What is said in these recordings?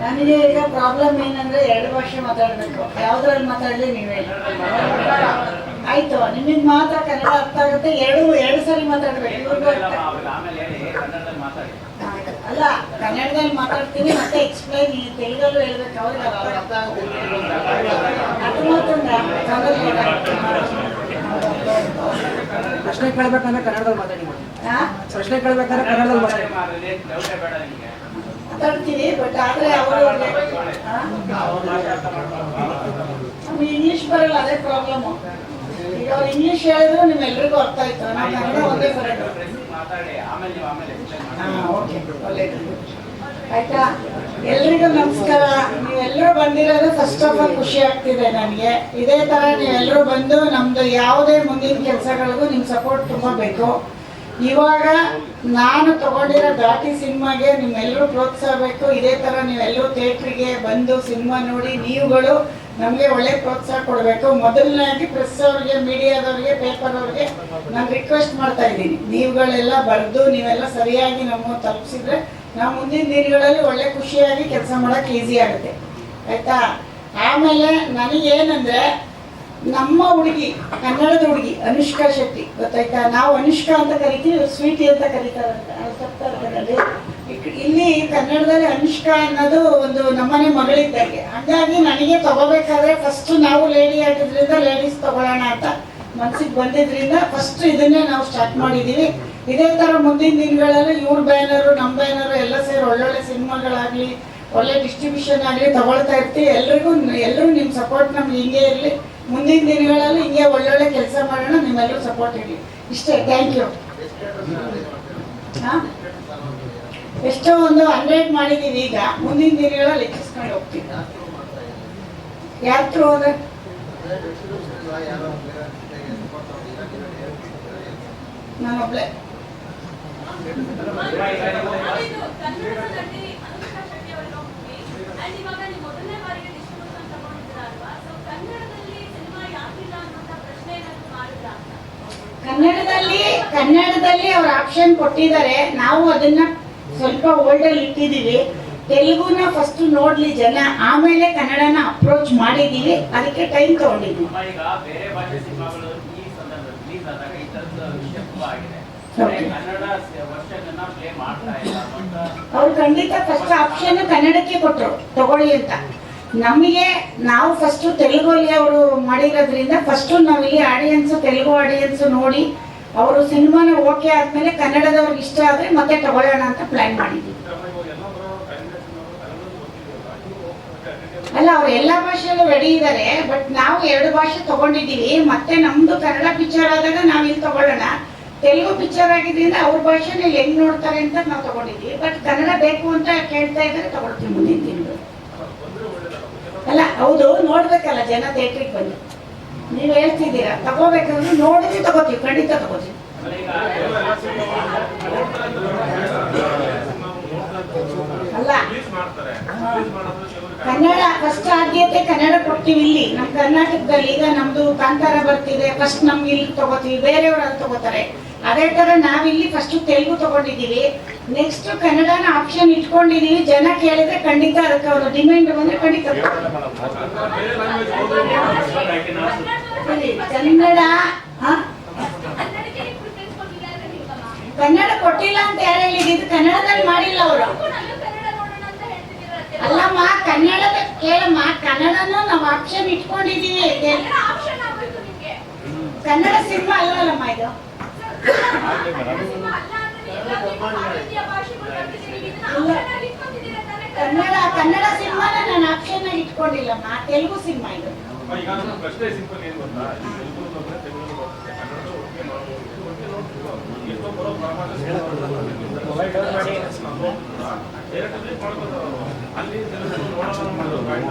ನನಗೆ ಈಗ ಪ್ರಾಬ್ಲಮ್ ಏನಂದ್ರೆ ಎರಡು ಭಾಷೆ ಮಾತಾಡಬೇಕು. ಯಾವ್ದ್ರಲ್ಲಿ ಮಾತಾಡಲಿ ನೀವೇ ಹೇಳಿ ಆಯ್ತು ನಿಮಗೆ ಮಾತ್ರ ಕನ್ನಡ ಅರ್ಥ ಆಗುತ್ತೆ. ಎರಡು ಎರಡು ಸರಿ ಮಾತಾಡ್ಬೇಕು. ಅಲ್ಲ ಕನ್ನಡದಲ್ಲಿ ಮಾತಾಡ್ತೀನಿ ಮತ್ತೆ ಎಕ್ಸ್ಪ್ಲೈನ್ ತೆಲುಗಲ್ಲೂ ಹೇಳ್ಬೇಕು ಅವ್ರಿಗೆ ಅರ್ಥ ಆಗುತ್ತೆ. ಅರ್ಥಮಾಡ್ಕೊಂಡ ಪ್ರಶ್ನೆ ಕೇಳ್ಬೇಕಂದ್ರೆ ಕನ್ನಡದಲ್ಲಿ ಮಾತಾಡಿ. ಪ್ರಶ್ನೆ ಕೇಳ್ಬೇಕಾದ್ರೆ ಕನ್ನಡದಲ್ಲಿ ಮಾತಾಡಿ. ಡೌಟೇ ಬೇಡ ನಿಮಗೆ. ಮಾತಾಡ್ತೀನಿ ಬಟ್ ಆದ್ರೆ ಅವರು ನಮ್ಗೆ ಇಂಗ್ಲಿಷ್ ಬರಲ್ಲ ಅದೇ ಪ್ರಾಬ್ಲಮ್ ಈಗ ಅವ್ರು ಇಂಗ್ಲಿಷ್ ಹೇಳಿದ್ರು ನಿಮ್ಮೆಲ್ರಿಗೂ ಅರ್ಥ ಆಯ್ತು. ನಾವು ಕನ್ನಡ ಒಂದೇ ಬರೋದು. ಓಕೆ ಆಯ್ತಾ? ಎಲ್ರಿಗೂ ನಮಸ್ಕಾರ. ನೀವೆಲ್ಲರೂ ಬಂದಿರೋದು ಫಸ್ಟ್ ಆಫ್ ಆಲ್ ಖುಷಿ ಆಗ್ತಿದೆ ನನಗೆ. ಇದೇ ತರ ನೀವೆಲ್ಲರೂ ಬಂದು ನಮ್ದು ಯಾವುದೇ ಮುಂದಿನ ಕೆಲಸಗಳಿಗೂ ನಿಮ್ಮ ಸಪೋರ್ಟ್ ತುಂಬ ಬೇಕು. ಇವಾಗ ನಾನು ತಗೊಂಡಿರೋ ಘಾಟಿ ಸಿನಿಮಾಗೆ ನಿಮ್ಮೆಲ್ಲರೂ ಪ್ರೋತ್ಸಾಹ ಬೇಕು ಇದೇ ಥರ ನೀವೆಲ್ಲರೂ ಥಿಯೇಟ್ರಿಗೆ ಬಂದು ಸಿನಿಮಾ ನೋಡಿ ನೀವುಗಳು ನಮಗೆ ಒಳ್ಳೆ ಪ್ರೋತ್ಸಾಹ ಕೊಡಬೇಕು. ಮೊದಲನೇದಾಗಿ ಪ್ರೆಸ್ ಅವ್ರಿಗೆ, ಮೀಡಿಯಾದವ್ರಿಗೆ ಪೇಪರ್ ಅವ್ರಿಗೆ ನಾನು ರಿಕ್ವೆಸ್ಟ್ ಮಾಡ್ತಾ ಇದ್ದೀನಿ. ನೀವುಗಳೆಲ್ಲ ಬರೆದು ನೀವೆಲ್ಲ ಸರಿಯಾಗಿ ನಮ್ಮ ತಲುಪಿಸಿದ್ರೆ ನಾವು ಮುಂದಿನ ದಿನಗಳಲ್ಲಿ ಒಳ್ಳೆ ಖುಷಿಯಾಗಿ ಕೆಲಸ ಮಾಡೋಕ್ಕೆ ಈಸಿ ಆಗುತ್ತೆ. ಆಯಿತಾ? ಆಮೇಲೆ ನನಗೇನಂದ್ರೆ ನಮ್ಮ ಹುಡುಗಿ, ಕನ್ನಡದ ಹುಡುಗಿ ಅನುಷ್ಕಾ ಶೆಟ್ಟಿ, ಗೊತ್ತಾಯ್ತಾ? ನಾವು ಅನುಷ್ಕಾ ಅಂತ ಕರಿತೀವಿ ಸ್ವೀಟಿ ಅಂತ ಕರೀತಾರಂತೆ ಇಲ್ಲಿ ಕನ್ನಡದಲ್ಲಿ ಅನುಷ್ಕಾ ಅನ್ನೋದು ಒಂದು ನಮ್ಮನೆ ಮಗಳಿದ್ದಂಗೆ. ಹಾಗಾಗಿ ನನಗೆ ತಗೋಬೇಕಾದ್ರೆ ಫಸ್ಟ್ ನಾವು ಲೇಡಿ ಆಗಿದ್ರಿಂದ ಲೇಡೀಸ್ ತಗೊಳ್ಳೋಣ ಅಂತ ಮನ್ಸಿಗೆ ಬಂದಿದ್ರಿಂದ ಫಸ್ಟ್ ಇದನ್ನೇ ನಾವು ಸ್ಟಾರ್ಟ್ ಮಾಡಿದ್ದೀವಿ ಇದೇ ತರ ಮುಂದಿನ ದಿನಗಳಲ್ಲಿ ಇವ್ರ ಬ್ಯಾನರು ನಮ್ಮ ಬ್ಯಾನರು ಎಲ್ಲ ಸೇರಿ ಒಳ್ಳೊಳ್ಳೆ ಸಿನಿಮಾಗಳಾಗ್ಲಿ, ಒಳ್ಳೆ ಡಿಸ್ಟ್ರಿಬ್ಯೂಷನ್ ಆಗಲಿ ತಗೊಳ್ತಾ ಇರ್ತೀವಿ. ಎಲ್ರಿಗೂ ಎಲ್ಲರೂ ನಿಮ್ಮ ಸಪೋರ್ಟ್ ನಮ್ಗೆ ಹಿಂಗೆ ಇರಲಿ. ಮುಂದಿನ ದಿನಗಳಲ್ಲಿ ಹಿಂಗೆ ಒಳ್ಳೊಳ್ಳೆ ಕೆಲಸ ಮಾಡೋಣ, ನಿಮ್ಮೆಲ್ಲರೂ ಸಪೋರ್ಟ್ ಇರಲಿ ಇಷ್ಟೇ ಥ್ಯಾಂಕ್ ಯು ಎಷ್ಟೋ ಒಂದು ಹಂಡ್ರೆಡ್ ಮಾಡಿದ್ದೀವಿ ಈಗ, ಮುಂದಿನ ದಿನಗಳಲ್ಲಿ ಲೆಕ್ಕಿಸ್ಕೊಂಡು ಹೋಗ್ತೀನಿ. ಯಾತ್ರ ಹೋದ್ರೆ? ನಾನೊಬ್ಳೆ. ನಾವಿದು ಕನ್ನಡದಲ್ಲಿ ಕನ್ನಡದಲ್ಲಿ ಅವ್ರ ಆಪ್ಷನ್ ಕೊಟ್ಟಿದ್ದಾರೆ. ನಾವು ಅದನ್ನ ಸ್ವಲ್ಪ ಓಲ್ಡಲ್ಲಿ ಇಟ್ಟಿದ್ದೀವಿ. ತೆಲುಗುನ ಫಸ್ಟ್ ನೋಡ್ಲಿ ಜನ. ಆಮೇಲೆ ಕನ್ನಡನ ಅಪ್ರೋಚ್ ಮಾಡಿದೀವಿ ಅದಕ್ಕೆ ಟೈಮ್ ತಗೊಂಡಿದ್ವಿ ಅವ್ರು ಖಂಡಿತ ಫಸ್ಟ್ ಆಪ್ಷನ್ ಕನ್ನಡಕ್ಕೆ ಕೊಟ್ಟರು ತಗೊಳ್ಳಿ ಅಂತ. ನಮಗೆ, ನಾವು ಫಸ್ಟ್ ತೆಲುಗಲ್ಲಿ ಅವರು ಮಾಡಿರೋದ್ರಿಂದ ಫಸ್ಟ್ ನಾವಿಲ್ಲಿ ಆಡಿಯನ್ಸ್ ತೆಲುಗು ಆಡಿಯನ್ಸ್ ನೋಡಿ, ಅವರು ಸಿನಿಮಾನ ಓಕೆ ಆದ್ಮೇಲೆ ಕನ್ನಡದವ್ರಿಗೆ ಇಷ್ಟ ಆದ್ರೆ ಮತ್ತೆ ತಗೊಳ್ಳೋಣ ಅಂತ ಪ್ಲಾನ್ ಮಾಡಿದ್ವಿ. ಅಲ್ಲ, ಅವ್ರು ಎಲ್ಲ ಭಾಷೆಯಲ್ಲೂ ರೆಡಿ ಇದ್ದಾರೆ ಬಟ್ ನಾವು ಎರಡು ಭಾಷೆ ತಗೊಂಡಿದ್ದೀವಿ. ಮತ್ತೆ ನಮ್ದು ಕನ್ನಡ ಪಿಕ್ಚರ್ ಆದಾಗ ನಾವು ಇಲ್ಲಿ ತಗೊಳ್ಳೋಣ. ತೆಲುಗು ಪಿಕ್ಚರ್ ಆಗಿದ್ರಿಂದ ಅವ್ರ ಭಾಷೆನ ಇಲ್ಲಿ ಹೆಂಗ್ ನೋಡ್ತಾರೆ ಅಂತ ನಾವು ತಗೊಂಡಿದ್ದೀವಿ. ಬಟ್ ಕನ್ನಡ ಬೇಕು ಅಂತ ಕೇಳ್ತಾ ಇದ್ದಾರೆ, ತಗೊಳ್ತೀವಿ ಮುಂದಿನ ತಿಂಗಳು. ಅಲ್ಲ, ಹೌದು, ನೋಡ್ಬೇಕಲ್ಲ, ಜನ ಥಿಯೇಟ್ರಿಗೆ ಬಂದು. ನೀವು ಹೇಳ್ತಿದ್ದೀರಾ, ತಗೋಬೇಕಂದ್ರೆ ನೋಡಿದ್ರೆ ತಗೋತೀವಿ, ಖಂಡಿತ ತಗೋತೀವಿ. ಅಲ್ಲ ಕನ್ನಡ ಫಸ್ಟ್ ಆದ್ಯತೆ ಕನ್ನಡ ಕೊಡ್ತೀವಿ ಇಲ್ಲಿ. ನಮ್ಮ ಕರ್ನಾಟಕದಲ್ಲಿ ಈಗ ನಮ್ದು ಕಾಂತಾರ ಬರ್ತಿದೆ ಫಸ್ಟ್ ನಮ್ಗೆ ಇಲ್ಲಿ ತಗೋತೀವಿ, ಬೇರೆಯವ್ರು ಅಲ್ಲಿ ತಗೋತಾರೆ. ಅದೇ ತರ ನಾವಿಲ್ಲಿ ಫಸ್ಟ್ ತೆಲುಗು ತಗೊಂಡಿದ್ದೀವಿ. ನೆಕ್ಸ್ಟ್ ಕನ್ನಡನ ಆಪ್ಷನ್ ಇಟ್ಕೊಂಡಿದೀವಿ ಜನ ಕೇಳಿದ್ರೆ ಖಂಡಿತ ಅದಕ್ಕೆ ಅವರು ಡಿಮ್ಯಾಂಡ್ ಬಂದ್ರೆ ಖಂಡಿತ ಕನ್ನಡ. ಕನ್ನಡ ಕೊಟ್ಟಿಲ್ಲ ಅಂತ ಯಾರು ಹೇಳಿದ್ದು? ಇದು ಕನ್ನಡದಲ್ಲಿ ಮಾಡಿಲ್ಲ ಅವರು. ಅಲ್ಲಮ್ಮ ಕನ್ನಡದ ಕೇಳಮ್ಮ ಕನ್ನಡನೂ ನಾವು ಆಪ್ಷನ್ ಇಟ್ಕೊಂಡಿದೀವಿ. ಕನ್ನಡ ಸಿನಿಮಾ ಅಲ್ಲಲ್ಲಮ್ಮ ಇದು? ಕನ್ನಡ? ಕನ್ನಡ ಕನ್ನಡ ಸಿನಿಮಾನ ನಾನು ಆಪ್ಷನ್ ಆಗಿ ಇಟ್ಕೊಂಡಿಲ್ಲಮ್ಮ. ತೆಲುಗು ಸಿನಿಮಾ ಇದು. ಪ್ರಶ್ನೆ ಸಿಂಪಲ್ ಏನು ಗೊತ್ತಾ? ಈ ತೆಲುಗು ಬಂದ್ರೆ ತೆಲುಗು ಬರುತ್ತೆ ಕನ್ನಡ ಓಕೆ ಮಾಡ್ಬೋದು. ಓಕೆ ನೋಡ್ಬೋದು ಎಷ್ಟೋ ಬರೋ ಡೈರೆಕ್ಟ್ ಮಾಡ್ಬೋದು. ಅಲ್ಲಿ ತೆಲುಗು ನೋಡೋಣ ಮಾಡೋದು point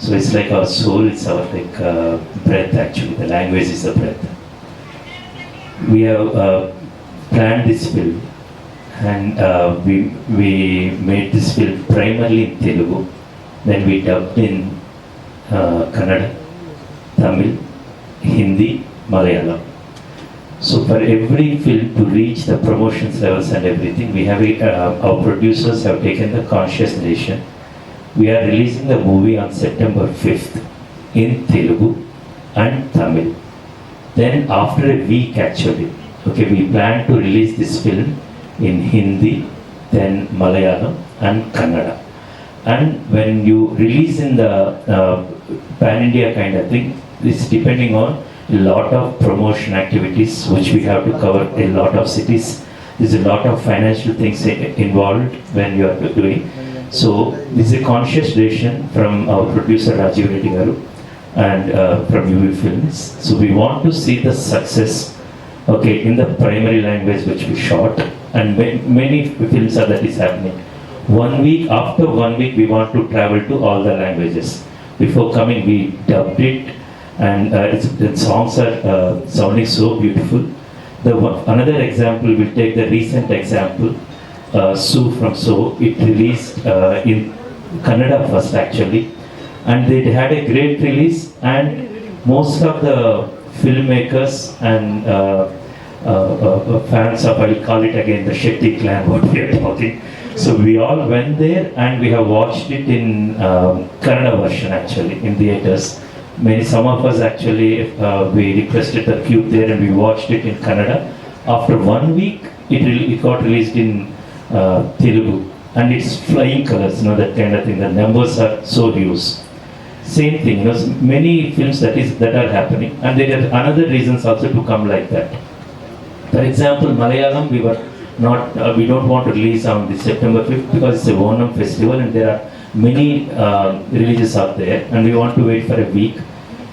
So it's like our soul, it's our like uh, breath actually. The language is the breath. We have uh, planned this film, and uh, we we made this film primarily in Telugu. Then we dubbed in uh, Kannada, Tamil, Hindi, Malayalam. So for every film to reach the promotions levels and everything, we have uh, our producers have taken the conscious decision we are releasing the movie on September 5th in Telugu and Tamil. Then after a week actually, okay, we plan to release this film in Hindi, then Malayalam and Kannada. And when you release in the uh, pan-India kind of thing, it's depending on a lot of promotion activities which we have to cover a lot of cities. There's a lot of financial things involved when you are doing. So this is a conscious decision from our producer Rajiv Reddy and uh, from UV Films. So we want to see the success, okay, in the primary language which we shot, and ma- many films are that is happening. One week after one week, we want to travel to all the languages. Before coming, we dubbed it, and uh, it's, the songs are uh, sounding so beautiful. The one, another example, we'll take the recent example, Sue from So. It released uh, in Canada first actually, and they had a great release. And most of the filmmakers and uh, uh, uh, fans of, I'll call it again the Shetty clan, what we are talking. So we all went there and we have watched it in um, version actually in theaters. Many, some of us actually, uh, we requested the queue there and we watched it in Kannada. After one week, it, re- it got released in uh, Telugu and it's flying colors, you know, that kind of thing. The numbers are so huge. Same thing, you know, many films that is that are happening, and there are another reasons also to come like that. For example, Malayalam, we were not, uh, we don't want to release on the September 5th because it's a Onam festival and there are many uh, releases out there, and we want to wait for a week.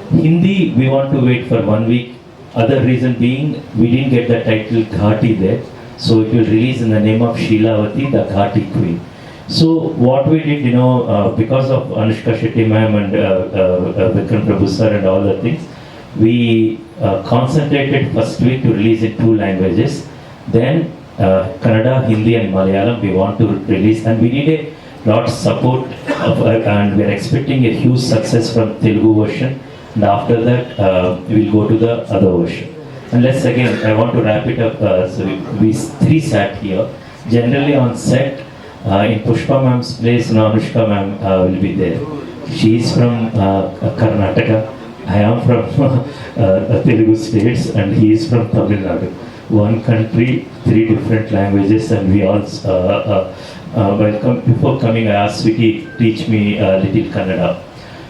Hindi, we want to wait for one week. Other reason being, we didn't get the title Ghati there, so it will release in the name of Sheelavati, the Ghati Queen. So what we did, you know, uh, because of Anushka Shetty ma'am and uh, uh, uh, Vikram Prabhu sir and all the things, we uh, concentrated first week to release in two languages. Then uh, Kannada, Hindi and Malayalam we want to release and we need a lot support of, uh, and we are expecting a huge success from Telugu version and after that uh, we'll go to the other version. And let's again, I want to wrap it up. Uh, so we, we three sat here. Generally on set, uh, in Pushpa ma'am's place, you know, Anushka ma'am uh, will be there. She is from uh, Karnataka. I am from uh, Telugu states and he is from Tamil Nadu. One country, three different languages and we all, uh, uh, uh, while com- before coming I asked Vicky, teach me a little Kannada.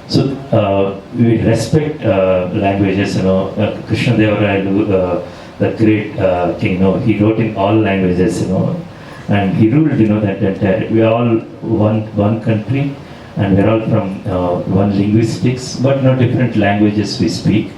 So uh, we respect uh, languages, you know, uh, Krishna Deva Raya, uh, the great king, you know, he wrote in all languages, you know, and he ruled, you know, that entire, we are all one, one country and we are all from one linguistics, but no different languages we speak.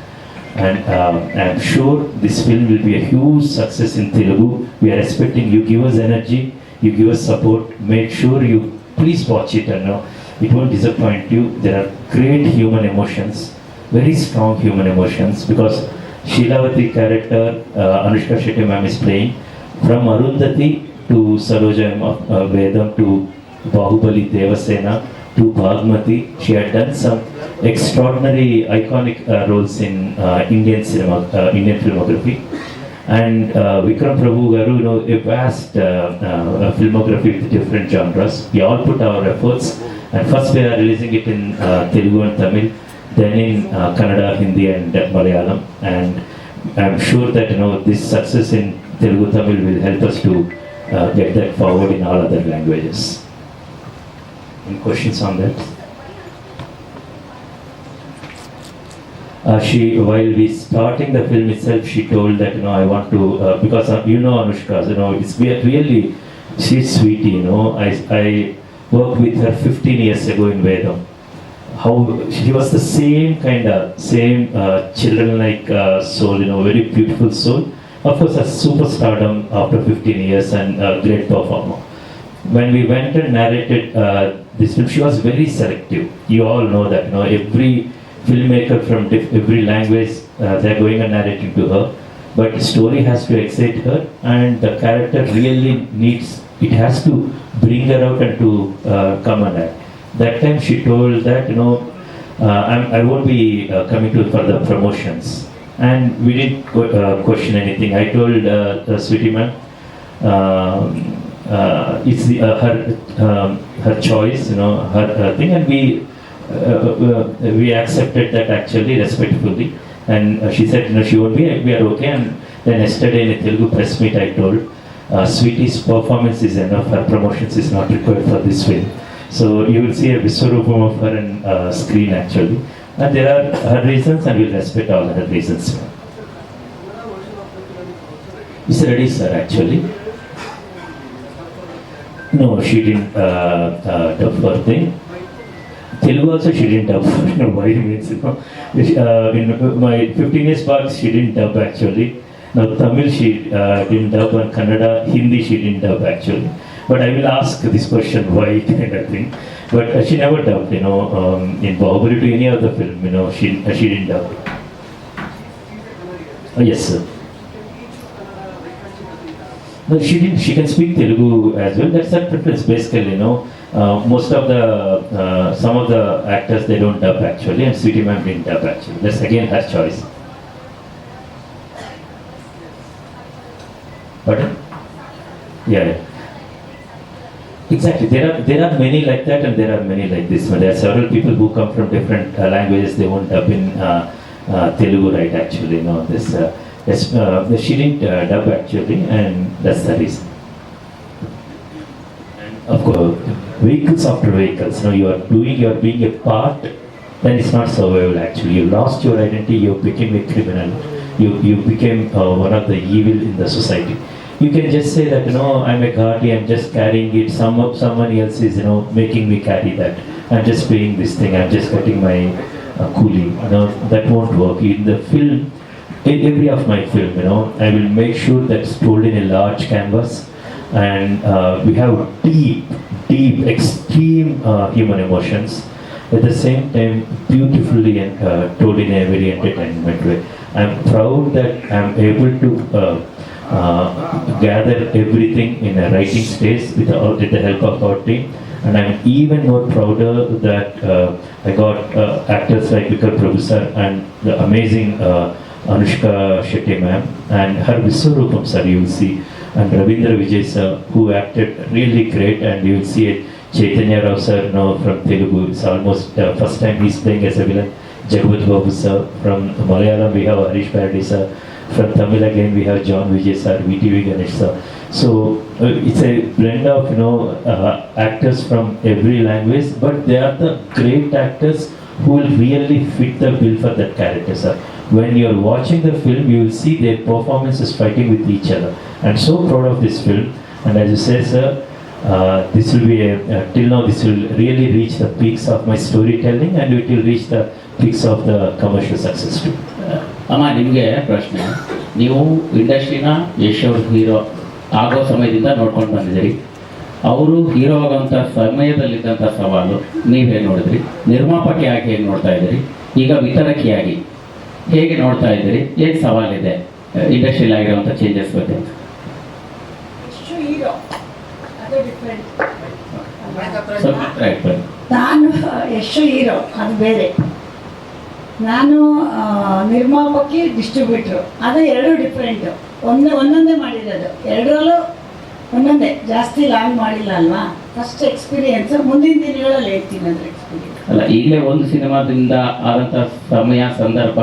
And um, I'm sure this film will be a huge success in Telugu. We are expecting you give us energy, you give us support, make sure you please watch it you know it won't disappoint you. There are great human emotions, very strong human emotions because Sheelavati character uh, Anushka Shetty ma'am is playing from Arundhati to Saroja uh, Vedam to Bahubali Devasena to Bhagmati. She had done some extraordinary iconic uh, roles in uh, Indian cinema, uh, Indian filmography. And uh, Vikram Prabhu Garu, you know, a vast uh, uh, filmography with different genres. We all put our efforts, and first we are releasing it in uh, Telugu and Tamil, then in uh, Kannada, Hindi, and Malayalam. And I'm sure that you know this success in Telugu Tamil will help us to uh, get that forward in all other languages. Any questions on that? Uh, she, while we starting the film itself, she told that you know I want to uh, because uh, you know Anushka, you know it's really she's sweetie, you know. I I worked with her 15 years ago in Vedam. How she was the same kind of same uh, children-like uh, soul, you know, very beautiful soul. of course, a superstardom after 15 years and a great performer. When we went and narrated uh, this film, she was very selective. You all know that, you know, every filmmaker from every language, uh, they're going and narrating to her. But the story has to excite her, and the character really needs, it has to bring her out and to uh, come act. That time she told that, you know, uh, I'm, I won't be uh, coming to for the promotions. And we didn't uh, question anything. I told uh, uh, Sweetie ma'am, um, uh, it's the, uh, her um, her choice, you know, her, her thing, and we uh, uh, we accepted that actually respectfully. And uh, she said, you know, she won't be. We are okay. And then yesterday in a Telugu press meet, I told, uh, Sweetie's performance is enough. Her promotions is not required for this film. So you will see a Viswarupam of her on uh, screen actually. And there are her reasons, and we'll respect all her reasons. It's ready, sir. Actually. No, she didn't uh, uh, dub her thing. Telugu also she didn't dub. know why means, you know. Uh, in my 15 years back, she didn't dub actually. Now Tamil she uh, didn't dub and Kannada, Hindi she didn't dub actually. But I will ask this question why kind of thing. But uh, she never dubbed, you know, um, in Bahubali to any other film, you know, she uh, she didn't dub. Uh, yes, sir. No, she didn't. She can speak Telugu as well. That's her preference, basically. You know, uh, most of the uh, some of the actors they don't dub actually, and Sweetie Ma'am didn't dub actually. That's again her choice. Pardon? Yeah. yeah. Exactly. There are there are many like that, and there are many like this. There are several people who come from different uh, languages. They won't dub in uh, uh, Telugu, right? Actually, no. This uh, uh, she didn't uh, dub actually, and that's the reason. Of course, vehicles after vehicles. No, you are doing, you are being a part. Then it's not survival. Actually, you lost your identity. You became a criminal. You you became uh, one of the evil in the society. You can just say that you know I'm a guardian. I'm just carrying it. Some someone else is you know making me carry that. I'm just paying this thing. I'm just getting my uh, cooling. You know that won't work. In the film, in every of my film, you know, I will make sure that's told in a large canvas, and uh, we have deep, deep, extreme uh, human emotions. At the same time, beautifully uh, told in a very entertainment way. I'm proud that I'm able to uh, uh, gather everything in a writing space with the, with the help of our team. And I'm even more prouder that uh, I got uh, actors like Vikar Prabhu and the amazing uh, Anushka Shetty ma'am and her Viswarupam sir you will see and Ravindra Vijay sir who acted really great. And you will see it. Chaitanya Rao sir now from Telugu it's almost uh, first time he's playing as a villain. Jagavat Babu sir from Malayalam we have Harish Paradi sir from Tamil again we have John Vijay sir VTV Ganesh sir. So uh, it's a blend of you know uh, actors from every language but they are the great actors who will really fit the bill for that character sir. When you're watching the film you will see their performances fighting with each other. I'm so proud of this film. And as you say sir uh, this will be a, uh, till now this will really reach the peaks of my storytelling and it will reach the peaks of the commercial success too ಅಮ್ಮ ನಿಮಗೆ ಪ್ರಶ್ನೆ. ನೀವು ಇಂಡಸ್ಟ್ರಿನ ಯಶ್ ಅವ್ರ hero ಆಗೋ ಸಮಯದಿಂದ ನೋಡ್ಕೊಂಡು ಬಂದಿದ್ದೀರಿ. ಅವರು ಹೀರೋ ಆಗೋಂಥ ಸಮಯದಲ್ಲಿದ್ದಂಥ ಸವಾಲು ನೀವೇನು ನೋಡಿದ್ರಿ? ನಿರ್ಮಾಪಕಿಯಾಗಿ ಹೇಗೆ ನೋಡ್ತಾ ಇದ್ದೀರಿ? ಈಗ ವಿತರಕಿಯಾಗಿ ಹೇಗೆ ನೋಡ್ತಾ ಇದ್ದೀರಿ? ಏನು ಸವಾಲಿದೆ? ಇಂಡಸ್ಟ್ರಿಯಲ್ಲಿ ಆಗಿರುವಂಥ ಚೇಂಜಸ್ ಬಗ್ಗೆ ನಾನು ಎಷ್ಟು ಹೀರೋ ಅದು ಬೇರೆ. ನಾನು ನಿರ್ಮಾಪಕಿ ಡಿಸ್ಟ್ರಿಬ್ಯೂಟ್ರು ಅದು ಎರಡು ಡಿಫ್ರೆಂಟು ಒಂದೇ, ಒಂದೊಂದೇ ಮಾಡಿರೋದು. ಎರಡರಲ್ಲೂ ಒಂದೊಂದೇ. ಜಾಸ್ತಿ ಲಾಂಗ್ ಮಾಡಿಲ್ಲ ಅಲ್ವಾ? ಫಸ್ಟ್ ಎಕ್ಸ್ಪೀರಿಯನ್ಸ್ ಮುಂದಿನ ದಿನಗಳಲ್ಲಿ ಹೇಳ್ತೀನಿ ಅಂದ್ರೆ ಎಕ್ಸ್ಪೀರಿಯನ್ಸ್ ಅಲ್ಲ, ಈಗಲೇ ಒಂದು ಸಿನಿಮಾದಿಂದ ಆದಂಥ ಸಮಯ, ಸಂದರ್ಭ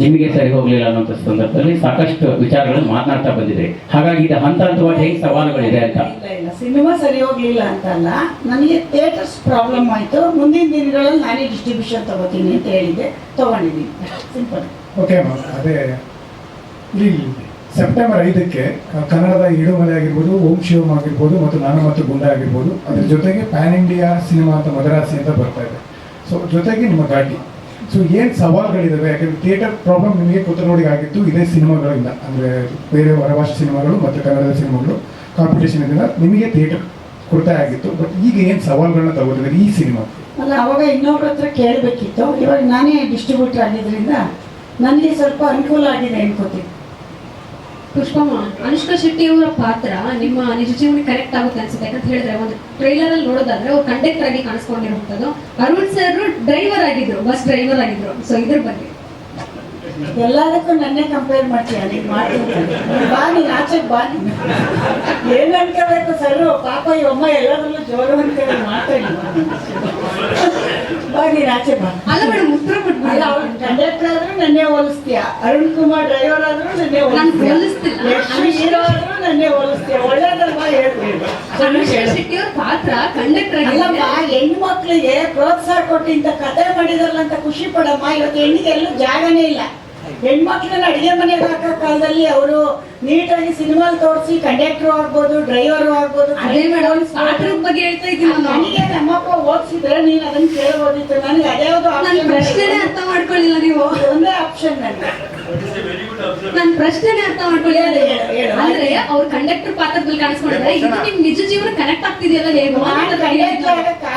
ನಿಮಗೆ ಸರಿ ಹೋಗಲಿಲ್ಲ ಅನ್ನೋಂಥ ಸಂದರ್ಭದಲ್ಲಿ ಸಾಕಷ್ಟು ವಿಚಾರಗಳನ್ನು ಮಾತನಾಡ್ತಾ ಬಂದಿದೆ. ಹಾಗಾಗಿ ಇದು ಹಂತ ಹಂತವಾಗಿ ಹೇಗೆ ಸವಾಲುಗಳಿದೆ ಅಂತ. ಇಲ್ಲ ಇಲ್ಲ ಸಿನಿಮಾ ಸರಿ ಹೋಗ್ಲಿಲ್ಲ ಅಂತಲ್ಲ ನನಗೆ ಥಿಯೇಟರ್ಸ್ ಪ್ರಾಬ್ಲಮ್ ಆಯಿತು. ಮುಂದಿನ ದಿನಗಳಲ್ಲಿ ನಾನೇ ಡಿಸ್ಟ್ರಿಬ್ಯೂಷನ್ ತಗೋತೀನಿ ಅಂತ ಹೇಳಿದೆ ತಗೊಂಡಿದ್ದೀನಿ. ಸಿಂಪಲ್. ಓಕೆ ಮ್ಯಾಮ್ ಅದೇ ಇಲ್ಲಿ ಸೆಪ್ಟೆಂಬರ್ ಐದಕ್ಕೆ ಕನ್ನಡದ ಇಡುಮಲೆ ಆಗಿರ್ಬೋದು ಓಂ ಶಿವಮ್ ಆಗಿರ್ಬೋದು ಮತ್ತು ನಾನು ಮತ್ತು ಗುಂಡ ಆಗಿರ್ಬೋದು ಅದ್ರ ಜೊತೆಗೆ ಪ್ಯಾನ್ ಇಂಡಿಯಾ ಸಿನಿಮಾ ಅಂತ ಮದರಾಸಿ ಅಂತ ಬರ್ತಾ ಇದೆ. ಸೊ ಜೊತೆಗೆ ನಿಮ್ಮ ಘಾಟಿ. ಸೊ ಏನು ಸವಾಲುಗಳಿದಾವೆ? ಯಾಕಂದ್ರೆ ಥಿಯೇಟರ್ ಪ್ರಾಬ್ಲಮ್ ನಿಮಗೆ ಕುತನೋಡಿಗೆ ಆಗಿತ್ತು ಇದೇ ಸಿನಿಮಾಗಳಿಂದ. ಅಂದರೆ ಬೇರೆ ಹೊರಭಾಷೆ ಸಿನಿಮಾಗಳು ಮತ್ತು ಕನ್ನಡದ ಸಿನಿಮಾಗಳು ಕಾಂಪಿಟೇಷನ್ ಇದೆಲ್ಲ ನಿಮಗೆ ಥಿಯೇಟರ್ ಕೊಡ್ತಾ ಆಗಿತ್ತು. ಬಟ್ ಈಗ ಏನು ಸವಾಲುಗಳನ್ನ ತಗೋತಿದ್ದಾರೆ ಈ ಸಿನಿಮಾ? ಅಲ್ಲ ಅವಾಗ ಇನ್ನೊಬ್ರ ಹತ್ರ ಕೇಳಬೇಕಿತ್ತು. ಇವಾಗ ನಾನೇ ಡಿಸ್ಟ್ರಿಬ್ಯೂಟರ್ ಆಗಿದ್ದರಿಂದ ನನಗೆ ಸ್ವಲ್ಪ ಅನುಕೂಲ ಆಗಿದೆ ಅನ್ಕೋತೀನಿ ಪುಷ್ಪಮ್ಮ ಅನುಷ್ಕಾ ಶೆಟ್ಟಿ ಅವರ ಪಾತ್ರ ನಿಮ್ಮ ನಿಜ ಜೀವನ ಕರೆಕ್ಟ್ ಆಗುತ್ತೆ ಅನ್ಸುತ್ತೆ. ಯಾಕಂತ ಹೇಳಿದ್ರೆ ಒಂದು ಟ್ರೈಲರ್ ಅಲ್ಲಿ ನೋಡೋದಾದ್ರೆ ಅವ್ರು ಕಂಡಕ್ಟರ್ ಆಗಿ ಕಾಣಿಸ್ಕೊಂಡಿರುವಂತದ್ದು ಅರುಣ್ ಸರ್ ಡ್ರೈವರ್ ಆಗಿದ್ರು ಬಸ್ ಡ್ರೈವರ್ ಆಗಿದ್ರು. ಸೊ ಇದ್ರ ಬಗ್ಗೆ. ಎಲ್ಲದಕ್ಕೂ ನನ್ನೇ ಕಂಪೇರ್ ಮಾಡ್ತೀಯ, ನೀನ್ ಮಾಡ್ತೀನಿ. ಬಾ, ನೀನು ಆಚೆ ಬಾ. ಏನು ಅನ್ಕೋಬೇಕು ಸರ್ ಪಾಪ ಈ ಅಮ್ಮ ಎಲ್ಲದರಲ್ಲೂ ಜೋರು ಅನ್ಕೊಂಡು ಮಾತಾಡಿ. ಅಲ್ಲ ಮೇಡಮ್ ಉತ್ತರ ಅಲ್ಲ ಕೊಟ್ಬಿಡಿ ಅವ್ರು ಕಂಡಕ್ಟರ್ ಆದ್ರೂ ನನ್ನೇ ಹೋಲಿಸ್ತೀಯ? ಅರುಣ್ ಕುಮಾರ್ ಡ್ರೈವರ್ ಆದ್ರೂ ನನ್ನೇ ನಾನ್ ಹೋಲಿಸ್ತೀಯ? ನನ್ನೇ ಹೋಲಿಸ್ತೀಯ? ಒಳ್ಳೇದಲ್ವಾ ಹೇಳ್ತೀನಿ ಪಾತ್ರ ಕಂಡಕ್ಟರ್ ಅಲ್ಲಮ್ಮ ಆಗಿ ಹೆಣ್ಮಕ್ಳಿಗೆ ಪ್ರೋತ್ಸಾಹ ಕೊಟ್ಟಿಂತ ಕತೆ ಮಾಡಿದಾರಲ್ಲ ಅಂತ ಖುಷಿ ಪಡಮ್ಮ. ಇವತ್ತು ಹೆಣ್ಣಿಗೆ ಎಲ್ಲೂ ಜಾಗನೇ ಇಲ್ಲ. ಹೆಣ್ಮಕ್ಳನ್ನ ಅಡಿಗೆ ಮನೆಗೆ ಹಾಕೋ ಕಾಲದಲ್ಲಿ ಅವರು ನೀಟಾಗಿ ಸಿನಿಮಾ ತೋರಿಸಿ ಕಂಡಕ್ಟರ್ ಆಗ್ಬೋದು ಡ್ರೈವರ್ ಆಗ್ಬೋದು. ಅದೇ ಮೇಡಮ್ ಪಾತ್ರದ ಬಗ್ಗೆ ಹೇಳ್ತಾ ಇದ್ದೀನಿ ನಾನು. ನನಗೆ ನಮ್ಮಪ್ಪ ಓದಿಸಿದ್ರೆ ನೀನು ಅದನ್ನ ಕೇಳ್ಬೋದಿತ್ತು. ನನಗೆ ಅದ್ಯಾವುದು ನನ್ನ ಪ್ರಶ್ನೆನೇ ಅರ್ಥ ಮಾಡ್ಕೊಳ್ಳಿಲ್ಲ ನೀವು. ಒಂದೇ ಆಪ್ಷನ್ ನನಗೆ ನನ್ನ ಪ್ರಶ್ನೆನೇ ಅರ್ಥ ಮಾಡ್ಕೊಳ್ಳಿ. ಅಂದ್ರೆ ಅವ್ರ ಕಂಡಕ್ಟರ್ ಪಾತ್ರದಲ್ಲಿ ಕಾಣಿಸ್ಕೊಂಡಿದ್ರೆ ಇದು ನಿಮ್ ನಿಜ ಜೀವನ ಕನೆಕ್ಟ್ ಆಗ್ತಿದೆಯಲ್ಲ ಹೇಗೆ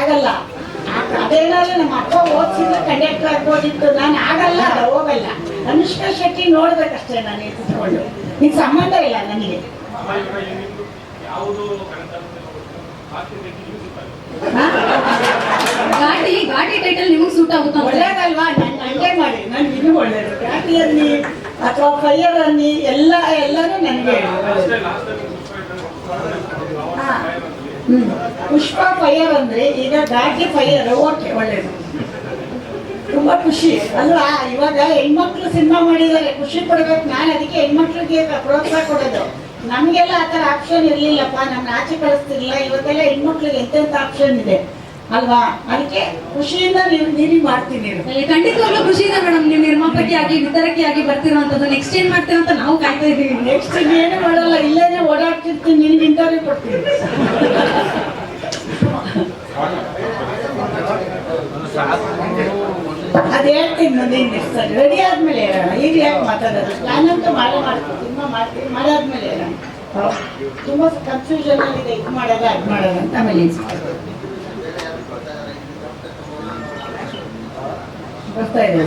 ಆಗಲ್ಲ. ಅದೇನಾದ್ರೆ ನಮ್ಮ ಅಪ್ಪ ಓದಿಸಿದ್ರೆ ಕಂಡಕ್ಟರ್ ಆಗ್ಬೋದಿತ್ತು. ನಾನು ಆಗಲ್ಲ ಹೋಗಲ್ಲ. ಅನುಷ್ಕಾ ಶೆಟ್ಟಿ ನೋಡ್ಬೇಕಷ್ಟೇ ನಾನು ಕೂತ್ಕೊಂಡು ಇದು ಸಂಬಂಧ ಇಲ್ಲ ನನಗೆ. ಗಾಡಿ? ಘಾಟಿ ಘಾಟಿ ಟೈಟಲ್ ನಿಮಗೆ ಸೂಟ್ ಆಗುತ್ತಾ ಒಳ್ಳೇದಲ್ವಾ? ನಾನು ಹಂಗೆ ಮಾಡಿ. ನನ್ಗೆ ಇನ್ನೂ ಒಳ್ಳೇದು. ಘಾಟಿ ಅನ್ನಿ? ಅಥವಾ ಫೈಯರ್ ಅನ್ನಿ? ಎಲ್ಲ ಎಲ್ಲರೂ ನನಗೆ ಪುಷ್ಪ ಫೈಯರ್ ಅಂದ್ರೆ ಈಗ ಘಾಟಿ ಫೈಯರ್ ಓಕೆ ಒಳ್ಳೇದು. ತುಂಬಾ ಖುಷಿ. ಅಲ್ವಾ ಇವಾಗ ಹೆಣ್ಮಕ್ಳು ಸಿನಿಮಾ ಮಾಡಿದ್ದಾರೆ. ಖುಷಿ ಪಡ್ಬೇಕು. ನಾನು ಅದಕ್ಕೆ ಹೆಣ್ಮಕ್ಳಿಗೆ ಪ್ರೋತ್ಸಾಹ ಕೊಡೋದು. ನಮಗೆಲ್ಲ ಆ ಥರ ಆಪ್ಷನ್ ಇರಲಿಲ್ಲಪ್ಪ. ನಮ್ಮ ಆಚೆ ಕಳಿಸ್ತಿರ್ಲಿಲ್ಲ. ಇವತ್ತೆಲ್ಲ ಹೆಣ್ಮಕ್ಳಿಗೆ ಎಂತೆಂಥ ಆಪ್ಷನ್ ಇದೆ. ಅಲ್ವಾ? ಅದಕ್ಕೆ ಖುಷಿಯಿಂದ ನೀವು ನೀರಿ ಮಾಡ್ತೀನಿ ಖಂಡಿತವಾಗ್ಲೂ ಖುಷಿ ಇದೆ ಮೇಡಮ್. ನೀವು ನಿರ್ಮಾಪಕಿ ಆಗಿ ವಿತರಕಿ ಆಗಿ ಬರ್ತಿರೋಂಥದ್ದು ನೆಕ್ಸ್ಟ್ ಏನ್ ಮಾಡ್ತೀರಾ ಅಂತ ನಾವು ಕಾಯ್ತಾ ಇದೀವಿ ನೆಕ್ಸ್ಟ್ ಏನು ಮಾಡಲ್ಲ. ಇಲ್ಲೇನೆ ಓಡಾಡ್ತಿರ್ತೀನಿ. ನಿನ್ಗೆ ಇಂಟರ್ವ್ಯೂ ಕೊಡ್ತೀನಿ. ಅದು ಹೇಳ್ತೀನಿ ಮುಂದಿನ ರೆಡಿ ಆದ್ಮೇಲೆ ಹೇಳೋಣ ಈಗ ಯಾಕೆ ಮಾತಾಡೋದು? ನಾನಂತೂ ಮಾಡೇ ಮಾಡ್ತೀನಿ. ತುಂಬ ಮಾಡ್ತೀನಿ. ಮಾಡಾದ್ಮೇಲೆ ಹೇಳೋಣ. ತುಂಬ ಕನ್ಫ್ಯೂಷನ್ ಇದೆ ಇದು ಮಾಡೋದು, ಅದು ಮಾಡೋದು ಅಂತ ಆಮೇಲೆ ಇದು ಮಾಡೋದು. ಬರ್ತಾ ಇದೆ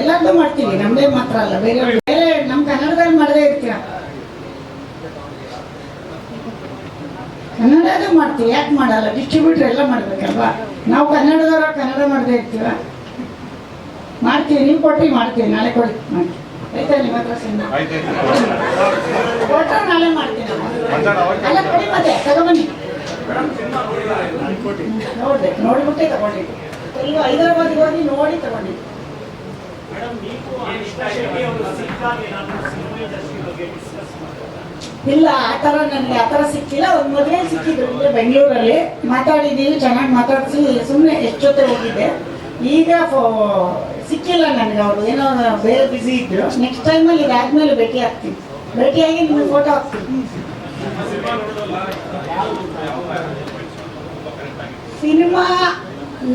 ಎಲ್ಲರದ್ದು ಮಾಡ್ತೀವಿ. ನಮ್ದೇ ಮಾತ್ರ ಅಲ್ಲ. ಬೇರೆ ಬೇರೆ ನಮ್ಮ ಕನ್ನಡದಲ್ಲಿ ಮಾಡದೇ ಇರ್ತೀರ? ಕನ್ನಡದು ಮಾಡ್ತೀವಿ. ಯಾಕೆ ಮಾಡಲ್ಲ? ಡಿಸ್ಟ್ರಿಬ್ಯೂಟರ್ ಎಲ್ಲ ಮಾಡ್ಬೇಕಲ್ವಾ? ನಾವು ಕನ್ನಡದವ್ರ ಕನ್ನಡ ಮಾಡದೇ ಇರ್ತೀವ? ಮಾಡ್ತೀವಿ ನೀವು ಕೊಟ್ಟು ಮಾಡ್ತೀವಿ ನಾಳೆ ಕೊಡಿ ಮಾಡ್ತೀವಿ. ಆಯ್ತಾ ನಿಮ್ಮ ಹತ್ರ ಸಿನಿಮಾ ಕೊಟ್ಟರೆ ನಾಳೆ ಮಾಡ್ತೀನಿ ಅಲ್ಲ ಕೊಡಿ ಮತ್ತೆ ತಗೊಬನ್ನಿ ನೋಡಿ ನೋಡಿಬಿಟ್ಟೆ ತಗೊಂಡಿದ್ದು. ಈಗ ಹೈದರಾಬಾದ್ಗೆ ಹೋಗಿ ನೋಡಿ ತಗೊಂಡಿದ್ದು. ಇಲ್ಲ, ಆ ಥರ ನನಗೆ ಆ ಥರ ಸಿಕ್ಕಿಲ್ಲ. ಒಂದು ಮೊದಲೇ ಸಿಕ್ಕಿದ್ರು ಅಂದ್ರೆ ಬೆಂಗಳೂರಲ್ಲಿ ಮಾತಾಡಿದ್ದೀವಿ ಚೆನ್ನಾಗಿ ಮಾತಾಡಿಸಿ ಸುಮ್ಮನೆ ಎಷ್ಟು ಜೊತೆ ಹೋಗಿದ್ದೆ ಈಗ ಸಿಕ್ಕಿಲ್ಲ ನನಗೆ ಅವರು, ಏನೋ ಬೇರೆ ಬ್ಯುಸಿ ಇದ್ರು. ನೆಕ್ಸ್ಟ್ ಟೈಮಲ್ಲಿ ಇದಾದ್ಮೇಲೆ ಭೇಟಿ ಆಗ್ತೀನಿ. ಭೇಟಿಯಾಗಿ ನಿಮಗೆ ಫೋಟೋ ಹಾಕ್ತೀನಿ. ಸಿನಿಮಾ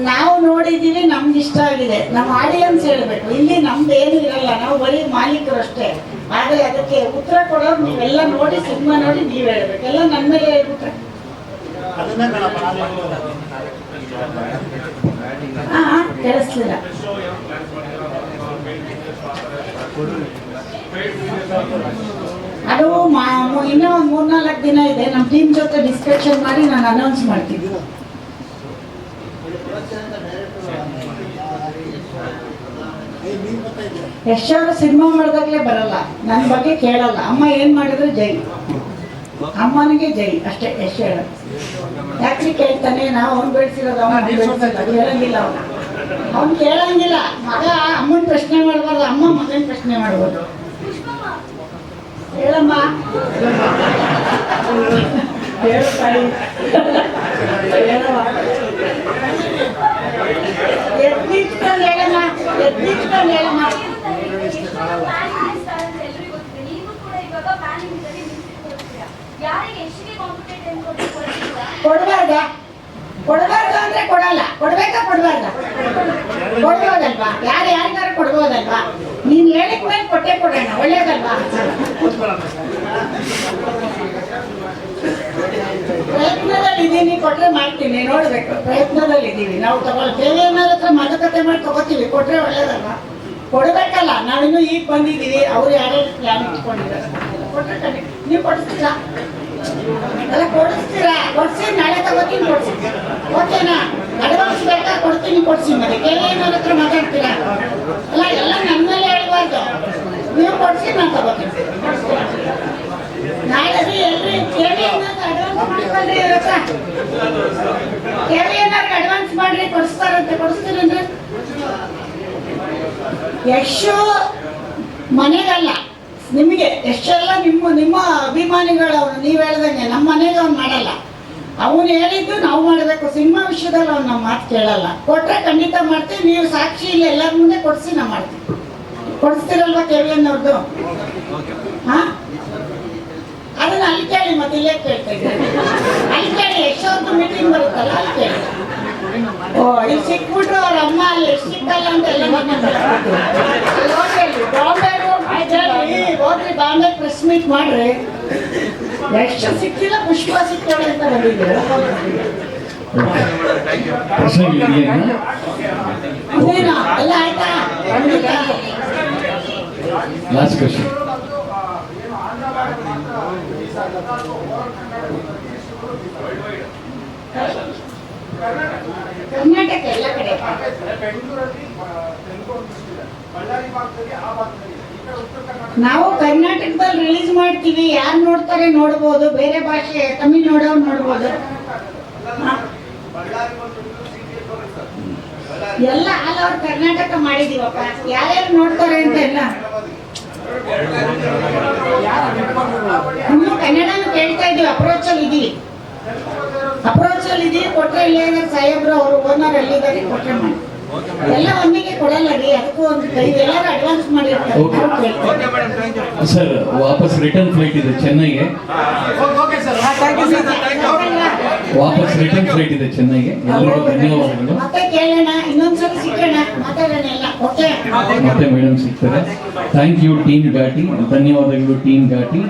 ನಾವು ನೋಡಿದ್ದೀವಿ, ನಮ್ಗೆ ಇಷ್ಟ ಆಗಿದೆ. ನಮ್ಮ ಆಡಿಯನ್ಸ್ ಹೇಳಬೇಕು. ಇಲ್ಲಿ ನಮ್ದು ಏನು ಇರಲ್ಲ. ನಾವು ಬರೀ ಮಾಲೀಕರು ಅಷ್ಟೇ ಆದರೆ ಅದಕ್ಕೆ ಉತ್ತರ ಕೊಡೋರು ನೀವೆಲ್ಲ ನೋಡಿ ಸಿನಿಮಾ ನೋಡಿ ನೀವು ಹೇಳ್ಬೇಕೆಲ್ಲ ನನ್ನ ಮೇಲೆ ಹಾ, ಕೇಳಿಸ್ಲಿಲ್ಲ. ಅದು ಇನ್ನೂ ಒಂದು ಮೂರ್ನಾಲ್ಕು ದಿನ ಇದೆ. ನಮ್ಮ ಟೀಮ್ ಜೊತೆ ಡಿಸ್ಕಷನ್ ಮಾಡಿ ನಾನು ಅನೌನ್ಸ್ ಮಾಡ್ತೀನಿ. ಯಶ್ ಅವರು ಸಿನಿಮಾ ಮಾಡಿದಾಗಲೇ ಬರಲ್ಲ. ನನ್ನ ಬಗ್ಗೆ ಕೇಳಲ್ಲ. ಅಮ್ಮ ಏನು ಮಾಡಿದ್ರು ಜೈ. ಅಮ್ಮನಿಗೆ ಜೈ. ಅಷ್ಟೇ ಯಶ್ ಹೇಳೋದು. ಯಾಕ್ರಿ ಕೇಳ್ತಾನೆ? ನಾವು ಅವ್ನು ಬೆಳೆಸಿರೋದು ಅವನು ಕೇಳಂಗಿಲ್ಲ ಅವನು. ಕೇಳಂಗಿಲ್ಲ. ಮಗ, ಅಮ್ಮನ ಪ್ರಶ್ನೆ ಮಾಡ್ಬಾರ್ದು. ಅಮ್ಮ ಮಗನ ಪ್ರಶ್ನೆ ಮಾಡ್ಬೋದು. ಹೇಳಮ್ಮ. ಹೇಳಮ್ಮ. ಕೊಡಬಾರ್ದ. ಕೊಡಬಾರ್ದು ಅಂದ್ರೆ ಕೊಡಲ್ಲ. ಕೊಡ್ಬೇಕಾ ಕೊಡ್ಬಾರ್ದ? ಕೊಡ್ಬೋದಲ್ವಾ? ಯಾರು ಯಾರಿಗಾರು ಕೊಡ್ಬೋದಲ್ವಾ? ನೀನ್ ಹೇಳಿದ ಮೇಲೆ ಕೊಟ್ಟೆ ಕೊಡೋಣ. ಒಳ್ಳೇದಲ್ವಾ? ಪ್ರಯತ್ನದಲ್ಲಿ ಇದೀನಿ, ಕೊಟ್ರೆ ಮಾಡ್ತೀನಿ, ನೋಡ್ಬೇಕು, ಪ್ರಯತ್ನದಲ್ಲಿ ಇದೀವಿ. ನಾವು ತಗೊಳ್ ದೇವಿಯನ್ನರ ಹತ್ರ ಮಾತುಕತೆ ಮಾಡಿ ತಗೋತೀವಿ, ಕೊಟ್ರೆ ಒಳ್ಳೇದಲ್ಲ ಕೊಡ್ಬೇಕಲ್ಲ, ನಾವಿನ್ನು ಈಗ ಬಂದಿದ್ದೀವಿ, ಅವ್ರು ಯಾರೋ ಪ್ಲಾನ್ ಇಟ್ಕೊಂಡಿದ್ದಾರೆ. ಕೊಟ್ರೆ ಕಣೆ ನೀವು ಕೊಡಿಸ್ತೀರಾ? ಎಲ್ಲ ಕೊಡಿಸ್ತೀರಾ? ಕೊಡಿಸಿ, ನಾಳೆ ತಗೋತೀನಿ, ಕೊಡಿಸಿ. ಓಕೆನಾ? ಅಡ್ವಾನ್ಸ್ ಬೇಕಾ? ಕೊಡ್ತೀನಿ, ಕೊಡಿಸಿ ಮತ್ತೆ. ಕೇಳಿಯನ್ನರ ಹತ್ರ ಮಾತಾಡ್ತೀರಾ? ಅಲ್ಲ, ಎಲ್ಲ ನನ್ನ ಮೇಲೆ ಹೇಳ್ಬಾರ್ದು. ನೀವು ಕೊಡಿಸಿ, ನಾನು ತಗೋತೀನಿ. ನಾಳೆ ರೀ ಎಲ್ರಿ ಕೇಳಿ ಅನ್ನೋದು ಅಡ್ವಾನ್ಸ್ ಮಾಡ್ರಿ ಕೊಡಿಸ್ತಾರಂತೆ ಕೊಡಿಸ್ತೀರೇನ್ರಿ ಯಶು ಮನೆಗಲ್ಲ. ನಿಮಗೆ ಎಷ್ಟೆಲ್ಲ ನಿಮ್ಮ ನಿಮ್ಮ ಅಭಿಮಾನಿಗಳು ಅವನು ನೀವು ಹೇಳ್ದಂಗೆ ನಮ್ಮ ಮನೆಗೆ ಅವ್ನು ಮಾಡಲ್ಲ. ಅವನು ಹೇಳಿದ್ದು ನಾವು ಮಾಡಬೇಕು ಸಿನಿಮಾ ವಿಷಯದಲ್ಲಿ ಅವ್ನು ನಮ್ಮ ಮಾತು ಕೇಳಲ್ಲ. ಕೊಟ್ಟರೆ ಖಂಡಿತ ಮಾಡ್ತೀವಿ ನೀವು ಸಾಕ್ಷಿ ಇಲ್ಲ ಎಲ್ಲರ ಮುಂದೆ ಕೊಡಿಸಿ ನಾವು ಮಾಡ್ತೀವಿ. ಕೊಡಿಸ್ತೀರಲ್ವಾ ಕೆ ವಿ ಅವ್ರದ್ದು ಹಾ? ಅದನ್ನ ಅಲ್ಲಿ ಕೇಳಿ ಮತ್ತೆ ಇಲ್ಲೇ ಕೇಳ್ತಾ ಇದ್ದೀನಿ ಅಲ್ಲಿ ಕೇಳಿ ಎಷ್ಟೊಂದು ಮೀಟಿಂಗ್ ಬರುತ್ತಲ್ಲ ಅಲ್ಲಿ ಕೇಳಿ. ಓ ಇಲ್ಲಿ ಸಿಕ್ಬಿಟ್ರು ಅವ್ರ ಅಮ್ಮ ಅಲ್ಲಿ ಎಷ್ಟು ಸಿಕ್ಕಲ್ಲ ಅಂತ ಎಲ್ಲ ಹೋಗಿ ಹೋಗ್ರಿ ಬಾಂಬೆ ಪ್ರೆಸ್ ಮೀಟ್ ಮಾಡ್ರಿ. ಎಷ್ಟು ಸಿಕ್ಕಿಲ್ಲ ಪುಷ್ಪ ಸಿಕ್ಕೋಳೆ ಅಂತ ಬಂದಿದ್ದೀರಾ ಪ್ರಶ್ನೆಗಳಿದೆಯಾ ಎಲ್ಲ ಆಯ್ತಾ. ಲಾಸ್ಟ್ ಕ್ವಶನ್ ಕರ್ನಾಟಕ ಎಲ್ಲ ಕಡೆ. ನಾವು ಕರ್ನಾಟಕದಲ್ಲಿ ರಿಲೀಸ್ ಮಾಡ್ತೀವಿ. ಯಾರು ನೋಡ್ತಾರೆ ನೋಡ್ಬೋದು. ಬೇರೆ ಭಾಷೆ, ತಮಿಳ್ ನೋಡೋರು ನೋಡ್ಬೋದು. ಎಲ್ಲ ಆಲ್ ಓವರ್ ಕರ್ನಾಟಕ ಮಾಡಿದೀವಪ್ಪ. ಯಾರ್ಯಾರು ನೋಡ್ತಾರೆ ಅಂತ ಎಲ್ಲ ಇನ್ನು ಕನ್ನಡನು ಕೇಳ್ತಾ ಇದ್ದೀವಿ ಅಪ್ರೋಚ್ ಅಲ್ಲಿ ಇದೀವಿ. ಅಪ್ರೋಚ್ ಅಲ್ಲಿ ಇದೀವಿ ಕೊಟ್ರೆ ಇಲ್ಲ ಸಾಹೇಬ್ರು ಅವರು ಓನರ್ ಎಲ್ಲಿದ್ದಾರೆ ಕೊಟ್ರೆ ಮಾಡಿ. ಎಲ್ಲ ಒಂದಿಗೆ ಕೊಡಲ್ಲ ರೀ ಅದಕ್ಕೂ ಒಂದು ಕೈ ಎಲ್ಲರೂ ಅಡ್ವಾನ್ಸ್ ಮಾಡಿರ್ತಾರೆ. ಕೇಳ್ತೀವಿ. ಸರ್ ವಾಪಸ್ ರಿಟರ್ನ್ ಫ್ಲೈಟ್ ಇದೆ ಚೆನ್ನೈಗೆ. ವಾಪಸ್ ರಿಟರ್ನ್ ಫ್ಲೈಟ್ ಇದೆ ಚೆನ್ನೈಗೆ. ಎಲ್ಲರಿಗೂ ಧನ್ಯವಾದಗಳು. ಮತ್ತೆ ಕೇಳೋಣ ಇನ್ನೊಂದ್ಸಲ ಸಿಗೋಣ ಮಾತಾಡೋಣ ಎಲ್ಲ. ಓಕೆ ಮತ್ತೆ ಮೇಡಮ್ ಸಿಗ್ತಾರೆ. ಥ್ಯಾಂಕ್ ಯು ಟೀಮ್ ಘಾಟಿ ಧನ್ಯವಾದಗಳು ಟೀಮ್ ಘಾಟಿ